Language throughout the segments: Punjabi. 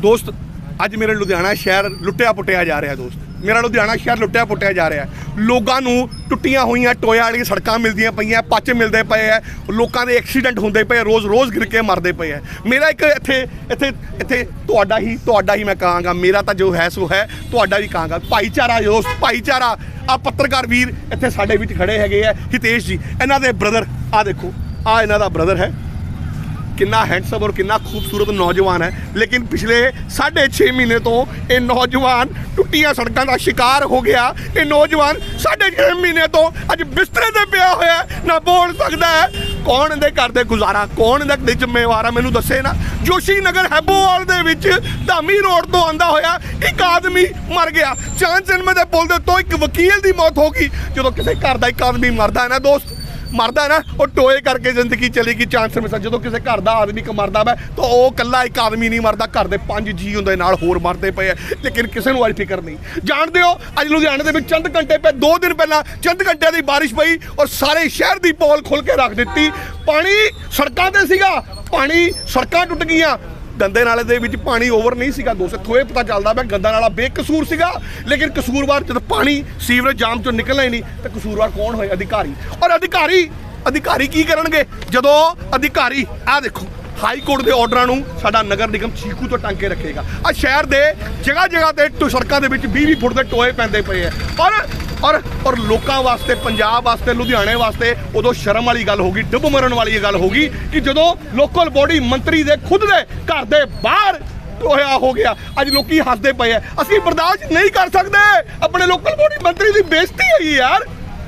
ਦੋਸਤ, ਅੱਜ ਮੇਰੇ ਲੁਧਿਆਣਾ ਸ਼ਹਿਰ ਲੁੱਟਿਆ ਪੁੱਟਿਆ ਜਾ ਰਿਹਾ ਦੋਸਤ। ਮੇਰਾ ਲੁਧਿਆਣਾ ਸ਼ਹਿਰ ਲੁੱਟਿਆ ਪੁੱਟਿਆ ਜਾ ਰਿਹਾ ਲੋਕਾਂ ਨੂੰ ਟੁੱਟੀਆਂ ਹੋਈਆਂ ਟੋਇਆ ਵਾਲੀਆਂ ਸੜਕਾਂ ਮਿਲਦੀਆਂ ਪਈਆਂ, ਪੱਚ ਮਿਲਦੇ ਪਏ ਆ ਲੋਕਾਂ ਦੇ ਐਕਸੀਡੈਂਟ ਹੁੰਦੇ ਪਏ, ਰੋਜ਼ ਰੋਜ਼ ਗਿਰ ਕੇ ਮਰਦੇ ਪਏ ਆ ਮੇਰਾ ਇੱਕ ਇੱਥੇ ਇੱਥੇ ਇੱਥੇ ਤੁਹਾਡਾ ਹੀ ਤੁਹਾਡਾ ਹੀ ਮੈਂ ਕਹਾਂਗਾ। ਮੇਰਾ ਤਾਂ ਜੋ ਹੈ, ਸੋ ਹੈ। ਤੁਹਾਡਾ ਵੀ ਕਹਾਂਗਾ। ਭਾਈਚਾਰਾ ਦੋਸਤ, ਭਾਈਚਾਰਾ। ਆ ਪੱਤਰਕਾਰ ਵੀਰ ਇੱਥੇ ਸਾਡੇ ਵਿੱਚ ਖੜੇ ਹੈਗੇ ਆ ਹਿਤੇਸ਼ ਜੀ, ਇਹਨਾਂ ਦੇ ਬ੍ਰਦਰ ਆ ਦੇਖੋ। ਆ ਇਹਨਾਂ ਦਾ ਬ੍ਰਦਰ ਹੈ। ਕਿੰਨਾ ਹੈਂਡਸਮ ਔਰ ਕਿੰਨਾ ਖੂਬਸੂਰਤ ਨੌਜਵਾਨ ਹੈ। ਲੇਕਿਨ ਪਿਛਲੇ 6.5 ਮਹੀਨੇ ਤੋਂ ਇਹ ਨੌਜਵਾਨ ਟੁੱਟੀਆਂ ਸੜਕਾਂ ਦਾ ਸ਼ਿਕਾਰ ਹੋ ਗਿਆ। ਇਹ ਨੌਜਵਾਨ 6.5 ਮਹੀਨੇ ਤੋਂ ਅੱਜ ਬਿਸਤਰੇ ਤੇ ਪਿਆ ਹੋਇਆ ਨਾ ਬੋਲ ਸਕਦਾ ਹੈ। ਕੌਣ ਦੇ ਘਰ ਦੇ ਗੁਜ਼ਾਰਾ, ਕੌਣ ਇਹਦਾ ਦੇ ਜ਼ਿੰਮੇਵਾਰ ਹੈ ਮੈਨੂੰ ਦੱਸੇ ਨਾ। ਜੋਸ਼ੀ ਨਗਰ ਹੈਬੋਵਾਲ ਦੇ ਵਿੱਚ ਧਾਮੀ ਰੋਡ ਤੋਂ ਆਂਦਾ ਹੋਇਆ ਇੱਕ ਆਦਮੀ ਮਰ ਗਿਆ। ਚਾਂਦ ਸਿਨਮੇ ਦੇ ਪੁਲ ਦੇ ਤੋਂ ਇੱਕ ਵਕੀਲ ਦੀ ਮੌਤ ਹੋ ਗਈ। ਜਦੋਂ ਕਿਸੇ ਘਰ ਦਾ ਇੱਕ ਆਦਮੀ ਮਰਦਾ ਹੈ ਨਾ ਦੋਸਤ ਮਰਦਾ ਨਾ, ਉਹ ਟੋਏ ਕਰਕੇ ਜ਼ਿੰਦਗੀ ਚਲੇਗੀ ਚਾਂਸ ਹਮੇਸ਼ਾ। ਜਦੋਂ ਕਿਸੇ ਘਰ ਦਾ ਆਦਮੀ ਕ ਮਰਦਾ ਵਾ, ਤਾਂ ਉਹ ਇਕੱਲਾ ਇੱਕ ਆਦਮੀ ਨਹੀਂ ਮਰਦਾ, ਘਰ ਦੇ ਪੰਜ ਜੀ ਹੁੰਦੇ ਨਾਲ ਹੋਰ ਮਰਦੇ ਪਏ ਆ। ਲੇਕਿਨ ਕਿਸੇ ਨੂੰ ਅੱਜ ਫਿਕਰ ਨਹੀਂ। ਜਾਣਦੇ ਹੋ, ਅੱਜ ਲੁਧਿਆਣੇ ਦੇ ਵਿੱਚ ਚੰਦ ਘੰਟੇ ਪਏ, ਦੋ ਦਿਨ ਪਹਿਲਾਂ ਚੰਦ ਘੰਟਿਆਂ ਦੀ ਬਾਰਿਸ਼ ਪਈ ਔਰ ਸਾਰੇ ਸ਼ਹਿਰ ਦੀ ਪੋਲ ਖੁੱਲ ਕੇ ਰੱਖ ਦਿੱਤੀ। ਪਾਣੀ ਸੜਕਾਂ ਤੇ ਸੀਗਾ, ਪਾਣੀ ਸੜਕਾਂ ਟੁੱਟ ਗਈਆਂ। ਗੰਦੇ ਨਾਲੇ ਦੇ ਵਿੱਚ ਪਾਣੀ ਓਵਰ ਨਹੀਂ ਸੀਗਾ ਦੋਸਤ। ਥੋਏ ਪਤਾ ਚੱਲਦਾ ਪਿਆ ਗੰਦਾ ਨਾਲਾ ਬੇਕਸੂਰ ਸੀਗਾ, ਲੇਕਿਨ ਕਸੂਰਵਾਰ ਜਦ ਪਾਣੀ ਸੀਵਰੇਜ ਜਾਮ ਚੋਂ ਨਿਕਲਣਾ ਹੀ ਨਹੀਂ, ਤਾਂ ਕਸੂਰਵਾਰ ਕੌਣ ਹੋਏ? ਅਧਿਕਾਰੀ। ਔਰ ਅਧਿਕਾਰੀ ਅਧਿਕਾਰੀ ਕੀ ਕਰਨਗੇ? ਜਦੋਂ ਅਧਿਕਾਰੀ, ਆਹ ਦੇਖੋ ਹਾਈ ਕੋਰਟ ਦੇ ਆਰਡਰਾਂ ਨੂੰ ਸਾਡਾ ਨਗਰ ਨਿਗਮ ਚੀਕੂ ਤੋਂ ਟੰਗ ਕੇ ਰੱਖੇਗਾ। ਆ ਸ਼ਹਿਰ ਦੇ ਜਗ੍ਹਾ ਜਗ੍ਹਾ ਤੇ ਟੋ- ਸੜਕਾਂ ਦੇ ਵਿੱਚ 20-20 ਫੁੱਟ ਦੇ ਟੋਏ ਪੈਂਦੇ ਪਏ ਆ। ਔਰ ਔਰ ਔਰ ਲੋਕਾਂ ਵਾਸਤੇ, ਪੰਜਾਬ ਵਾਸਤੇ, ਲੁਧਿਆਣੇ ਵਾਸਤੇ ਉਦੋਂ ਸ਼ਰਮ ਵਾਲੀ ਗੱਲ ਹੋਗੀ ਡੁੱਬ ਮਰਨ ਵਾਲੀ ਇਹ ਗੱਲ ਹੋਗੀ ਕਿ ਜਦੋਂ ਲੋਕਲ ਬੋਡੀ ਮੰਤਰੀ ਦੇ ਖੁਦ ਦੇ ਘਰ ਦੇ ਬਾਹਰ ਹੋਇਆ ਹੋ ਗਿਆ, ਅੱਜ ਲੋਕੀ ਹੱਸਦੇ ਪਏ ਆ। ਅਸੀਂ ਬਰਦਾਸ਼ਤ ਨਹੀਂ ਕਰ ਸਕਦੇ। ਆਪਣੇ ਲੋਕਲ ਬੋਡੀ ਮੰਤਰੀ ਦੀ ਬੇਇੱਜ਼ਤੀ ਹੈ ਯਾਰ।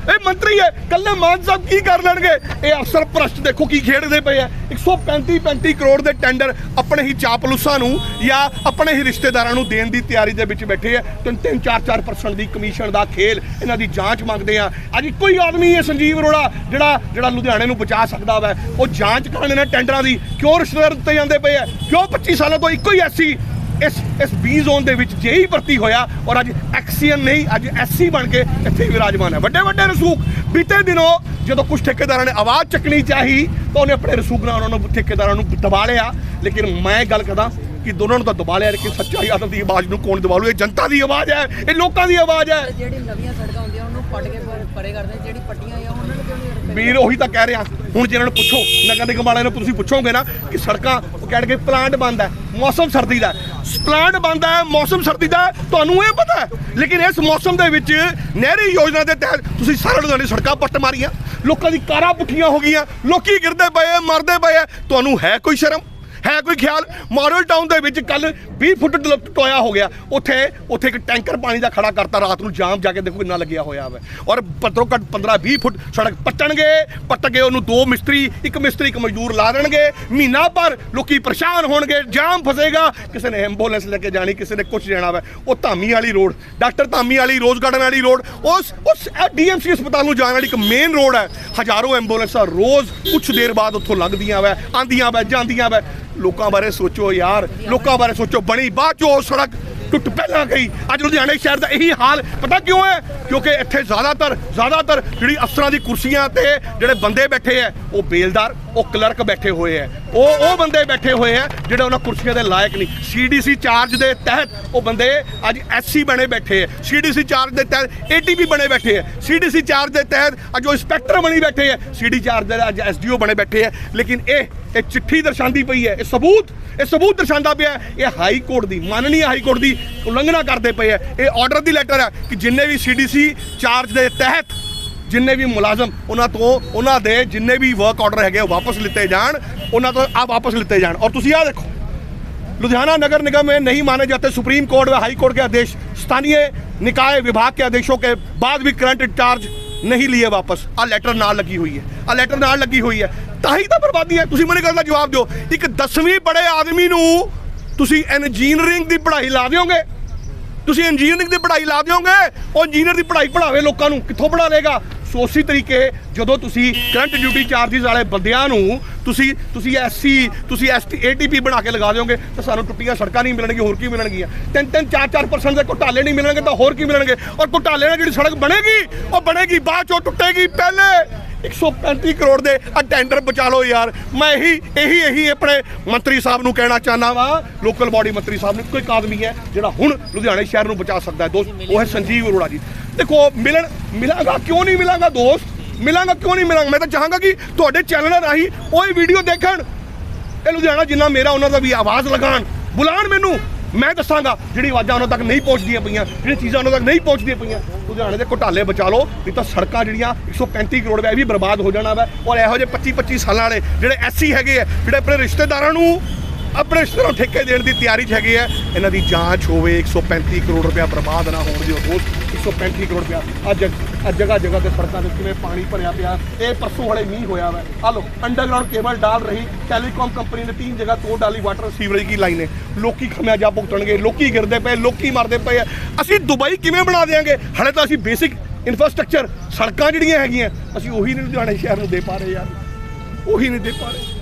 ਇਹ ਮੰਤਰੀ ਹੈ, ਕੱਲੇ ਮਾਨ ਸਾਹਿਬ ਕੀ ਕਰ ਲੈਣਗੇ? ਇਹ ਅਫਸਰ ਭ੍ਰਸ਼ਟ ਦੇਖੋ ਕੀ ਖੇਡਦੇ ਪਏ ਆ। 135 35 ਕਰੋੜ ਦੇ ਟੈਂਡਰ ਆਪਣੇ ਹੀ ਚਾਪਲੂਸਾਂ ਨੂੰ ਜਾਂ ਆਪਣੇ ਹੀ ਰਿਸ਼ਤੇਦਾਰਾਂ ਨੂੰ ਦੇਣ ਦੀ ਤਿਆਰੀ ਦੇ ਵਿੱਚ ਬੈਠੇ ਆ। ਤਿੰਨ ਤਿੰਨ 4-4% ਦੀ ਕਮਿਸ਼ਨ ਦਾ ਖੇਲ, ਇਹਨਾਂ ਦੀ ਜਾਂਚ ਮੰਗਦੇ ਆ। ਅੱਜ ਇੱਕੋ ਹੀ ਆਦਮੀ ਹੈ ਸੰਜੀਵ ਅਰੋੜਾ, ਜਿਹੜਾ ਜਿਹੜਾ ਲੁਧਿਆਣੇ ਨੂੰ ਬਚਾ ਸਕਦਾ ਵਾ। ਉਹ ਜਾਂਚ ਕਰਨ ਇਹਨਾਂ ਟੈਂਡਰਾਂ ਦੀ। ਕਿਉਂ ਰਿਸ਼ਤੇਦਾਰ ਦਿੱਤੇ ਜਾਂਦੇ ਪਏ ਆ? ਕਿਉਂ 25 ਸਾਲਾਂ ਤੋਂ ਇੱਕੋ ਹੀ ਐਸੀ ਇਸ ਇਸ ਬੀ ਜ਼ੋਨ ਦੇ ਵਿੱਚ ਜੇਈ ਭਰਤੀ ਹੋਇਆ ਔਰ ਅੱਜ ਐਕਸੀਅਨ ਨਹੀਂ, ਅੱਜ ਐਸਸੀ ਬਣ ਕੇ ਇੱਥੇ ਵਿਰਾਜਮਾਨ ਹੈ। ਵੱਡੇ ਵੱਡੇ ਰਸੂਖ, ਬੀਤੇ ਦਿਨੋਂ ਜਦੋਂ ਕੁਝ ਠੇਕੇਦਾਰਾਂ ਨੇ ਆਵਾਜ਼ ਚੱਕਣੀ ਚਾਹੀ ਤਾਂ ਉਹਨੇ ਆਪਣੇ ਰਸੂਖ ਨਾਲ ਉਹਨਾਂ ਨੂੰ ਠੇਕੇਦਾਰਾਂ ਨੂੰ ਦਬਾ ਲਿਆ। ਲੇਕਿਨ ਮੈਂ ਗੱਲ ਕਰਦਾ ਕਿ ਦੋਨਾਂ ਨੂੰ ਤਾਂ ਦਬਾ ਲਿਆ ਲੇਕਿਨ ਸੱਚਾਈ ਆਦਮ ਦੀ ਆਵਾਜ਼ ਨੂੰ ਕੌਣ ਦਬਾ ਲੂ? ਇਹ ਜਨਤਾ ਦੀ ਆਵਾਜ਼ ਹੈ ਇਹ ਲੋਕਾਂ ਦੀ ਆਵਾਜ਼ ਹੈ। ਜਿਹੜੀ ਨਵੀਆਂ ਸੜਕਾਂ ਹੁੰਦੀਆਂ ਉਹਨੂੰ ਪੱਟ ਕੇ ਪਰ- ਪਰੇ ਕਰਦੇ ਨੇ। ਜਿਹੜੀ ਪੱਟੀਆਂ ਆ ਉਹਨਾਂ ਨੂੰ ਕਿਉਂ ਨਹੀਂ ਰੱਖਦੇ ਵੀਰ ਉਹੀ ਤਾਂ ਕਹਿ ਰਿਹਾ। ਹੁਣ ਜੇ ਇਹਨਾਂ ਨੂੰ ਪੁੱਛੋ ਨਗਰ ਨਿਗਮ ਵਾਲਿਆਂ ਨੂੰ ਤੁਸੀਂ ਪੁੱਛੋਗੇ ਨਾ ਕਿ ਸੜਕਾਂ ਉਹ ਕਹਿਣਗੇ ਪਲਾਂਟ ਬੰਦ ਹੈ ਮੌਸਮ ਸਰਦੀ ਦਾ ਪਲਾਂਟ ਬੰਦ ਹੈ ਮੌਸਮ ਸਰਦੀ ਦਾ ਤੁਹਾਨੂੰ ਇਹ ਪਤਾ ਹੈ। ਲੇਕਿਨ ਇਸ ਮੌਸਮ ਦੇ ਵਿੱਚ ਨਹਿਰੀ ਯੋਜਨਾ ਦੇ ਤਹਿਤ ਤੁਸੀਂ ਸਾਰੇ ਲੁਧਿਆਣੇ ਸੜਕਾਂ ਪੱਟ ਮਾਰੀਆਂ। ਲੋਕਾਂ ਦੀ ਕਾਰਾਂ ਪੁੱਠੀਆਂ ਹੋ ਗਈਆਂ ਲੋਕੀ ਗਿਰਦੇ ਪਏ ਮਰਦੇ ਪਏ ਤੁਹਾਨੂੰ ਹੈ ਕੋਈ ਸ਼ਰਮ? ਹੈ ਕੋਈ ਖਿਆਲ? ਮਾਡਲ ਟਾਊਨ ਦੇ ਵਿੱਚ ਕੱਲ 20 ਫੁੱਟ ਟੋਇਆ ਹੋ ਗਿਆ। ਉੱਥੇ ਉੱਥੇ ਇੱਕ ਟੈਂਕਰ ਪਾਣੀ ਦਾ ਖੜਾ ਕਰਤਾ, ਰਾਤ ਨੂੰ ਜਾਮ ਜਾ ਕੇ ਦੇਖੋ ਕਿੰਨਾ ਲੱਗਿਆ ਹੋਇਆ ਵਾ। ਔਰ ਪੱਤਰੋ ਘੱਟ 15 20 ਫੁੱਟ ਸੜਕ ਪੱਟਣਗੇ ਪੱਟ ਕੇ ਉਹਨੂੰ ਦੋ ਮਿਸਤਰੀ, ਇੱਕ ਮਿਸਤਰੀ, ਇੱਕ ਮਜ਼ਦੂਰ ਲਾ ਦੇਣਗੇ। ਮਹੀਨਾ ਭਰ ਲੋਕੀ ਪਰੇਸ਼ਾਨ ਹੋਣਗੇ, ਜਾਮ ਫਸੇਗਾ। ਕਿਸੇ ਨੇ ਐਂਬੂਲੈਂਸ ਲੈ ਕੇ ਜਾਣੀ, ਕਿਸੇ ਨੇ ਕੁਝ ਜਾਣਾ ਵਾ। ਉਹ ਧਾਮੀ ਵਾਲੀ ਰੋਡ, ਡਾਕਟਰ ਧਾਮੀ ਵਾਲੀ, ਰੋਜ਼ ਗਾਰਡਨ ਵਾਲੀ ਰੋਡ, ਉਸ ਉਸ ਡੀਐਮਸੀ ਹਸਪਤਾਲ ਨੂੰ ਜਾਣ ਵਾਲੀ ਇੱਕ ਮੇਨ ਰੋਡ ਹੈ। ਹਜ਼ਾਰੋਂ ਐਂਬੂਲੈਂਸਾਂ ਰੋਜ਼ ਕੁਝ ਦੇਰ ਬਾਅਦ ਉੱਥੋਂ ਲੰਘਦੀਆਂ ਵਾ ਆਂਦੀਆਂ ਵਾ, ਜਾਂਦੀਆਂ ਵਾ। ਲੋਕਾਂ ਬਾਰੇ ਸੋਚੋ ਯਾਰ, ਲੋਕਾਂ ਬਾਰੇ ਸੋਚੋ, ਬਣੀ ਬਾਅਦ ਚੋਂ ਉਹ ਸੜਕ ਟੁੱਟ ਪਹਿਲਾਂ ਗਈ। ਅੱਜ ਲੁਧਿਆਣੇ ਸ਼ਹਿਰ ਦਾ ਇਹੀ ਹਾਲ, ਪਤਾ ਕਿਉਂ ਹੈ? ਕਿਉਂਕਿ ਇੱਥੇ ਜ਼ਿਆਦਾਤਰ ਜ਼ਿਆਦਾਤਰ ਜਿਹੜੀ ਅਫਸਰਾਂ ਦੀ ਕੁਰਸੀਆਂ ਤੇ ਜਿਹੜੇ ਬੰਦੇ ਬੈਠੇ ਐ ਉਹ ਬੇਲਦਾਰ ਉਹ ਕਲਰਕ ਬੈਠੇ ਹੋਏ ਐ ਉਹ ਉਹ ਬੰਦੇ ਬੈਠੇ ਹੋਏ ਐ ਜਿਹੜੇ ਉਹਨਾਂ ਕੁਰਸੀਆਂ ਦੇ ਲਾਇਕ ਨਹੀਂ। ਸੀਡੀਸੀ ਚਾਰਜ ਦੇ ਤਹਿਤ ਉਹ ਬੰਦੇ ਅੱਜ ਐਸਸੀ ਬਣੇ ਬੈਠੇ ਐ ਸੀਡੀਸੀ ਚਾਰਜ ਦੇ ਤਹਿਤ ਏਟੀਪੀ ਬਣੇ ਬੈਠੇ ਐ ਸੀਡੀਸੀ ਚਾਰਜ ਦੇ ਤਹਿਤ ਅੱਜ ਉਹ ਇੰਸਪੈਕਟਰ ਬਣੀ ਬੈਠੇ ਐ ਸੀਡੀ ਚਾਰਜ ਦੇ ਅੱਜ ਐਸਡੀਓ ਬਣੇ ਬੈਠੇ ਐ ਲੇਕਿਨ ਇਹ ਇਹ ਚਿੱਠੀ ਦਰਸਾਉਂਦੀ ਪਈ ਹੈ। ਇਹ ਸਬੂਤ ਇਹ ਸਬੂਤ ਦਰਸਾਉਂਦਾ ਪਿਆ ਇਹ ਹਾਈ ਕੋਰਟ ਦੀ ਮਾਨਨੀय ਹਾਈ ਕੋਰਟ ਦੀ ਉਲੰਘਣਾ ਕਰਦੇ ਪਏ ਹੈ। ਇਹ ਆਰਡਰ ਦੀ ਲੈਟਰ ਹੈ ਕਿ ਜਿੰਨੇ ਵੀ ਸੀਡੀਸੀ ਚਾਰਜ ਦੇ ਤਹਿਤ ਜਿੰਨੇ ਵੀ ਮੁਲਾਜ਼ਮ ਉਹਨਾਂ ਤੋਂ ਉਹਨਾਂ ਦੇ ਜਿੰਨੇ ਵੀ ਵਰਕ ਆਰਡਰ ਹੈਗੇ ਉਹ ਵਾਪਸ ਲਿੱਤੇ ਜਾਣ ਉਹਨਾਂ ਤੋਂ ਆ ਵਾਪਸ ਲਿੱਤੇ ਜਾਣ ਔਰ ਤੁਸੀਂ ਆਹ ਦੇਖੋ लुधियाना नगर निगम में नहीं माने जाते सुप्रीम कोर्ट व हाई कोर्ट के आदेश स्थानीय निकाय विभाग के आदेशों के बाद भी करंट चार्ज नहीं लिए वापस आ लेटर ਨਾਲ ਲੱਗੀ ਹੋਈ ਹੈ ਆ ਲੈਟਰ ਨਾਲ ਲੱਗੀ ਹੋਈ ਹੈ ਤਾਂ ਹੀ ਤਾਂ ਬਰਬਾਦੀ ਹੈ ਤੁਸੀਂ ਮੈਨੂੰ ਗੱਲ ਦਾ ਜਵਾਬ ਦਿਓ ਇੱਕ 10ਵੀਂ ਪੜ੍ਹੇ ਆਦਮੀ ਨੂੰ ਤੁਸੀਂ ਇੰਜੀਨੀਅਰਿੰਗ ਦੀ ਪੜ੍ਹਾਈ ਲਾ ਦਿਓਗੇ ਤੁਸੀਂ ਇੰਜੀਨੀਅਰਿੰਗ ਦੀ ਪੜ੍ਹਾਈ ਲਾ ਦਿਓਗੇ ਉਹ ਇੰਜੀਨੀਅਰ ਦੀ ਪੜ੍ਹਾਈ ਪੜ੍ਹਾਵੇ ਲੋਕਾਂ ਨੂੰ ਕਿੱਥੋਂ ਪੜ੍ਹਾ ਲੇਗਾ ਸੋ ਉਸੇ ਤਰੀਕੇ ਜਦੋਂ ਤੁਸੀਂ ਕਰੰਟ ਡਿਊਟੀ ਚਾਰजेस ਵਾਲੇ ਬੰਦਿਆਂ ਨੂੰ ਤੁਸੀਂ ਤੁਸੀਂ ਐਸਸੀ, ਤੁਸੀਂ ਐਸਟੀ, ਏਟੀਪੀ ਬਣਾ ਕੇ ਲਗਾ ਦਿਓਗੇ, ਤਾਂ ਸਾਨੂੰ ਟੁੱਟੀਆਂ ਸੜਕਾਂ ਨਹੀਂ ਮਿਲਣਗੀਆਂ, ਹੋਰ ਕੀ ਮਿਲਣਗੀਆਂ? ਤਿੰਨ ਤਿੰਨ, ਚਾਰ ਚਾਰ ਪਰਸੈਂਟ ਦੇ ਘੁਟਾਲੇ ਨਹੀਂ ਮਿਲਣਗੇ, ਤਾਂ ਹੋਰ ਕੀ ਮਿਲਣਗੇ? ਔਰ ਘੁਟਾਲੇ ਨਾਲ ਜਿਹੜੀ ਸੜਕ ਬਣੇਗੀ, ਉਹ ਬਣੇਗੀ, ਬਾਅਦ ਚੋਂ ਟੁੱਟੇਗੀ ਪਹਿਲੇ! 135 ਕਰੋੜ ਦੇ ਆ ਟੈਂਡਰ ਬਚਾ ਲਓ ਯਾਰ। ਮੈਂ ਇਹੀ ਇਹੀ ਇਹੀ ਆਪਣੇ ਮੰਤਰੀ ਸਾਹਿਬ ਨੂੰ ਕਹਿਣਾ ਚਾਹਨਾ ਵਾ ਲੋਕਲ ਬਾਡੀ ਮੰਤਰੀ ਸਾਹਿਬ ਨੂੰ, ਕੋਈ ਆਦਮੀ ਹੈ ਜਿਹੜਾ ਹੁਣ ਲੁਧਿਆਣੇ ਸ਼ਹਿਰ ਨੂੰ ਬਚਾ ਸਕਦਾ ਹੈ। ਦੋਸਤ, ਉਹ ਹੈ ਸੰਜੀਵ ਅਰੋੜਾ ਜੀ। ਦੇਖੋ, ਮਿਲਣ ਮਿਲਾਂਗਾ, ਕਿਉਂ ਨਹੀਂ ਮਿਲਾਂਗਾ ਦੋਸਤ? ਮਿਲਾਂਗਾ, ਕਿਉਂ ਨਹੀਂ ਮਿਲਾਂਗਾ? ਮੈਂ ਤਾਂ ਚਾਹਾਂਗਾ ਕਿ ਤੁਹਾਡੇ ਚੈਨਲ ਰਾਹੀਂ ਉਹ ਇਹ ਵੀਡੀਓ ਦੇਖਣ। ਇਹ ਲੁਧਿਆਣਾ ਜਿੰਨਾ ਮੇਰਾ, ਉਹਨਾਂ ਦਾ ਵੀ ਆਵਾਜ਼ ਲਗਾਣ ਬੁਲਾਣ ਮੈਨੂੰ। ਮੈਂ ਦੱਸਾਂਗਾ, ਜਿਹੜੀ ਆਵਾਜ਼ਾਂ ਉਹਨਾਂ ਤੱਕ ਨਹੀਂ ਪਹੁੰਚਦੀਆਂ ਪਈਆਂ, ਜਿਹੜੀ ਚੀਜ਼ਾਂ ਉਹਨਾਂ ਤੱਕ ਨਹੀਂ ਪਹੁੰਚਦੀਆਂ ਪਈਆਂ। ਲੁਧਿਆਣੇ ਦੇ ਘੁਟਾਲੇ ਬਚਾ ਲਓ, ਨਹੀਂ ਤਾਂ ਸੜਕਾਂ ਜਿਹੜੀਆਂ 135 ਕਰੋੜ ਦਾ ਇਹ ਵੀ ਬਰਬਾਦ ਹੋ ਜਾਣਾ ਵਾ। ਔਰ ਇਹੋ ਜਿਹੇ 25 25 ਸਾਲਾਂ ਵਾਲੇ ਜਿਹੜੇ ਐਸਸੀ ਹੈਗੇ ਆ, ਜਿਹੜੇ ਆਪਣੇ ਰਿਸ਼ਤੇਦਾਰਾਂ ਨੂੰ ਆਪਣੇ ਰਿਸ਼ਤੇਦਾਰਾਂ ਨੂੰ ਠੇਕੇ ਦੇਣ ਦੀ ਤਿਆਰੀ 'ਚ ਹੈਗੇ ਆ, ਇਹਨਾਂ ਦੀ ਜਾਂਚ ਹੋਵੇ 135 ਕਰੋੜ ਰੁਪਇਆ ਬਰਬਾਦ ਨਾ ਹੋਣ ਦਿਓ ਹੋਰ 135 ਕਰੋੜ ਰੁਪਇਆ ਅੱਜ ਅੱਜ ਜਗ੍ਹਾ ਜਗ੍ਹਾ ਤੇ ਸੜਕਾਂ ਤੇ ਕਿਵੇਂ ਪਾਣੀ ਭਰਿਆ ਪਿਆ। ਇਹ ਪਰਸੋਂ ਵਾਲੇ ਮੀਂਹ ਹੋਇਆ ਵਾ। ਆ ਲੋ ਅੰਡਰਗਰਾਉਂਡ ਕੇਬਲ ਡਾਲ ਰਹੀ। ਟੈਲੀਕਾਮ ਕੰਪਨੀ ਨੇ ਤਿੰਨ ਜਗ੍ਹਾ ਤੋੜ ਡਾਲੀ ਵਾਟਰ ਸੀਵਰੇਜ ਦੀ ਲਾਈਨ ਹੈ ਲੋਕੀ ਖਮਿਆਜਾ ਭੁਗਤਣਗੇ, ਲੋਕੀ ਗਿਰਦੇ ਪਏ, ਲੋਕੀ ਮਰਦੇ ਪਏ ਆ। ਅਸੀਂ ਦੁਬਈ ਕਿਵੇਂ ਬਣਾ ਦੇਾਂਗੇ ਹਲੇ ਤਾਂ ਅਸੀਂ ਬੇਸਿਕ ਇਨਫਰਾਸਟ੍ਰਕਚਰ ਸੜਕਾਂ ਜਿਹੜੀਆਂ ਹੈਗੀਆਂ, ਅਸੀਂ ਉਹੀ ਨਹੀਂ ਲੁਧਿਆਣੇ ਸ਼ਹਿਰ ਨੂੰ ਦੇ ਪਾ ਰਹੇ ਯਾਰ। ਉਹੀ ਨਹੀਂ ਦੇ ਪਾ ਰਹੇ।